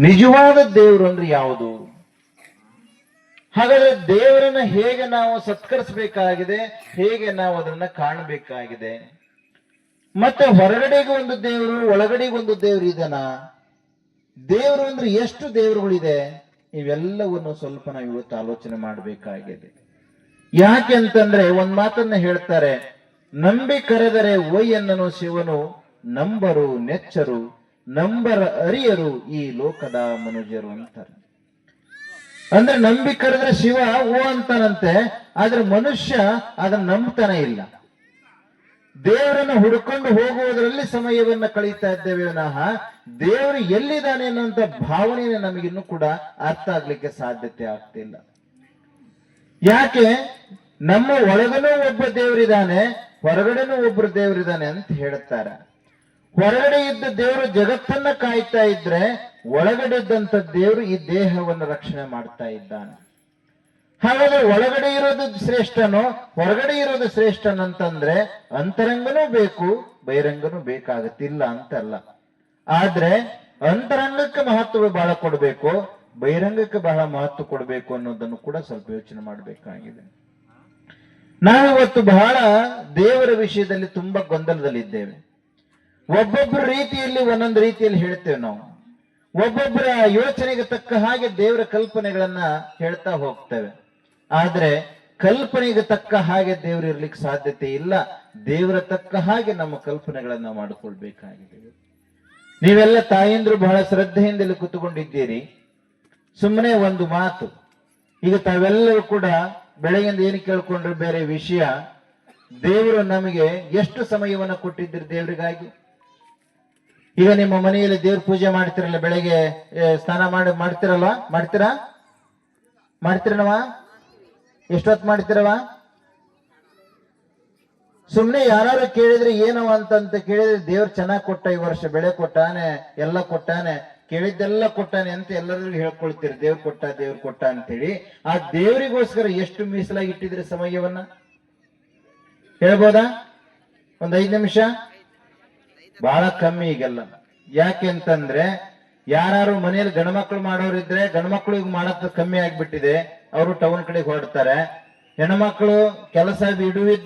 ನಿಜವಾದ ದೇವರು ಅಂದ್ರೆ ಯಾವುದು? ಹಾಗಾದ್ರೆ ದೇವರನ್ನ ಹೇಗೆ ನಾವು ಸತ್ಕರಿಸಬೇಕಾಗಿದೆ, ಹೇಗೆ ನಾವು ಅದನ್ನ ಕಾಣಬೇಕಾಗಿದೆ? ಮತ್ತೆ ಹೊರಗಡೆಗೂ ಒಂದು ದೇವರು, ಒಳಗಡೆಗೆ ಒಂದು ದೇವರು ಇದನ? ದೇವರು ಅಂದ್ರೆ ಎಷ್ಟು ದೇವರುಗಳಿದೆ? ಇವೆಲ್ಲವನ್ನು ಸ್ವಲ್ಪ ನಾವು ಇವತ್ತು ಆಲೋಚನೆ ಮಾಡಬೇಕಾಗಿದೆ. ಯಾಕೆ ಅಂತಂದ್ರೆ ಒಂದ್ ಮಾತನ್ನ ಹೇಳ್ತಾರೆ ನಂಬಿ ಕರೆದರೆ ಒಯ್ಯನ್ನನು ಶಿವನು, ನಂಬರು ನೆಚ್ಚರು. ನಂಬರ ಅರಿಯರು ಈ ಲೋಕದ ಮನುಜರು ಅಂತಾರೆ. ಅಂದ್ರೆ ನಂಬಿ ಕರೆದ್ರೆ ಶಿವ ಓ ಅಂತಾನಂತೆ, ಆದ್ರೆ ಮನುಷ್ಯ ಅದನ್ನ ನಂಬ್ತಾನೆ ಇಲ್ಲ. ದೇವರನ್ನ ಹುಡುಕೊಂಡು ಹೋಗುವುದರಲ್ಲಿ ಸಮಯವನ್ನ ಕಳೀತಾ ಇದ್ದೇವೆ ವಿನಃ ದೇವರು ಎಲ್ಲಿದ್ದಾನೆ ಅನ್ನುವಂತ ಭಾವನೆಯನ್ನು ನಮಗಿನ್ನೂ ಕೂಡ ಅರ್ಥ ಆಗ್ಲಿಕ್ಕೆ ಸಾಧ್ಯತೆ ಆಗ್ತಿಲ್ಲ ಯಾಕೆ? ನಮ್ಮ ಒಳಗನೂ ಒಬ್ಬ ದೇವರಿದ್ದಾನೆ, ಹೊರಗಡೆನೂ ಒಬ್ಬರು ದೇವರಿದ್ದಾನೆ ಅಂತ ಹೇಳ್ತಾರೆ. ಹೊರಗಡೆ ಇದ್ದ ದೇವರು ಜಗತ್ತನ್ನ ಕಾಯ್ತಾ ಇದ್ರೆ ಒಳಗಡೆ ಇದ್ದಂತ ದೇವರು ಈ ದೇಹವನ್ನು ರಕ್ಷಣೆ ಮಾಡ್ತಾ ಇದ್ದಾನೆ. ಹಾಗಾದ್ರೆ ಒಳಗಡೆ ಇರೋದು ಶ್ರೇಷ್ಠನೋ, ಹೊರಗಡೆ ಇರೋದು ಶ್ರೇಷ್ಠನಂತಂದ್ರೆ ಅಂತರಂಗನೂ ಬೇಕು, ಬಹಿರಂಗನೂ ಬೇಕಾಗತ್ತಿಲ್ಲ ಅಂತಲ್ಲ. ಆದ್ರೆ ಅಂತರಂಗಕ್ಕೆ ಮಹತ್ವ ಬಹಳ ಕೊಡಬೇಕು, ಬಹಿರಂಗಕ್ಕೆ ಬಹಳ ಮಹತ್ವ ಕೊಡಬೇಕು ಅನ್ನೋದನ್ನು ಕೂಡ ಸ್ವಲ್ಪ ಯೋಚನೆ ಮಾಡಬೇಕಾಗಿದೆ. ನಾವಿವತ್ತು ಬಹಳ ದೇವರ ವಿಷಯದಲ್ಲಿ ತುಂಬಾ ಗೊಂದಲದಲ್ಲಿದ್ದೇವೆ. ಒಬ್ಬೊಬ್ಬರ ರೀತಿಯಲ್ಲಿ ಒಂದೊಂದು ರೀತಿಯಲ್ಲಿ ಹೇಳ್ತೇವೆ ನಾವು. ಒಬ್ಬೊಬ್ಬರ ಯೋಚನೆಗೆ ತಕ್ಕ ಹಾಗೆ ದೇವರ ಕಲ್ಪನೆಗಳನ್ನ ಹೇಳ್ತಾ ಹೋಗ್ತೇವೆ. ಆದ್ರೆ ಕಲ್ಪನೆಗೆ ತಕ್ಕ ಹಾಗೆ ದೇವರು ಇರ್ಲಿಕ್ಕೆ ಸಾಧ್ಯತೆ ಇಲ್ಲ. ದೇವರ ತಕ್ಕ ಹಾಗೆ ನಮ್ಮ ಕಲ್ಪನೆಗಳನ್ನ ಮಾಡಿಕೊಳ್ಬೇಕಾಗಿದೆ. ನೀವೆಲ್ಲ ತಾಯಂದ್ರು ಬಹಳ ಶ್ರದ್ಧೆಯಿಂದಲೇ ಕೂತ್ಕೊಂಡಿದ್ದೀರಿ. ಸುಮ್ಮನೆ ಒಂದು ಮಾತು. ಈಗ ತಾವೆಲ್ಲರೂ ಕೂಡ ಬೆಳಗಿಂದ ಏನು ಕೇಳ್ಕೊಂಡ್ರೆ ಬೇರೆ ವಿಷಯ. ದೇವರು ನಮಗೆ ಎಷ್ಟು ಸಮಯವನ್ನು ಕೊಟ್ಟಿದ್ದೀರಿ ದೇವರಿಗಾಗಿ? ಈಗ ನಿಮ್ಮ ಮನೆಯಲ್ಲಿ ದೇವ್ರ ಪೂಜೆ ಮಾಡ್ತಿರಲ್ಲ, ಬೆಳಗ್ಗೆ ಸ್ನಾನ ಮಾಡಿ ಮಾಡ್ತಿರಲ್ವಾ ಮಾಡ್ತೀರಾ? ಮಾಡ್ತೀರನವ ಎಷ್ಟೊತ್ತು ಮಾಡ್ತಿರವ ಸುಮ್ನೆ ಯಾರು ಕೇಳಿದ್ರೆ ಏನವ ಅಂತಂತ ಕೇಳಿದ್ರೆ, ದೇವ್ರು ಚೆನ್ನಾಗಿ ಕೊಟ್ಟ ಈ ವರ್ಷ ಬೆಳೆ ಕೊಟ್ಟಾನೆ, ಎಲ್ಲ ಕೊಟ್ಟಾನೆ, ಕೇಳಿದ್ದೆಲ್ಲ ಕೊಟ್ಟಾನೆ ಅಂತ ಎಲ್ಲರಿಗೂ ಹೇಳ್ಕೊಳ್ತೀರಿ, ದೇವ್ರು ಕೊಟ್ಟ ದೇವ್ರು ಕೊಟ್ಟ ಅಂತೇಳಿ. ಆ ದೇವರಿಗೋಸ್ಕರ ಎಷ್ಟು ಮೀಸಲಾಗಿ ಇಟ್ಟಿದ್ರಿ ಸಮಯವನ್ನ ಹೇಳ್ಬೋದಾ? ಒಂದ್ ಐದ್ ನಿಮಿಷ. ಬಹಳ ಕಮ್ಮಿ ಈಗೆಲ್ಲ. ಯಾಕೆ ಅಂತಂದ್ರೆ ಯಾರು ಮನೆಯಲ್ಲಿ ಗಂಡ್ಮಕ್ಳು ಮಾಡೋರಿದ್ರೆ ಗಂಡ್ಮಕ್ಳು ಈಗ ಮಾಡೋದು ಕಮ್ಮಿ ಆಗ್ಬಿಟ್ಟಿದೆ. ಅವರು ಟೌನ್ ಕಡೆಗೆ ಹೊರಡ್ತಾರೆ. ಹೆಣ್ಮಕ್ಳು ಕೆಲಸ ಬಿಡುವಿದ್ದ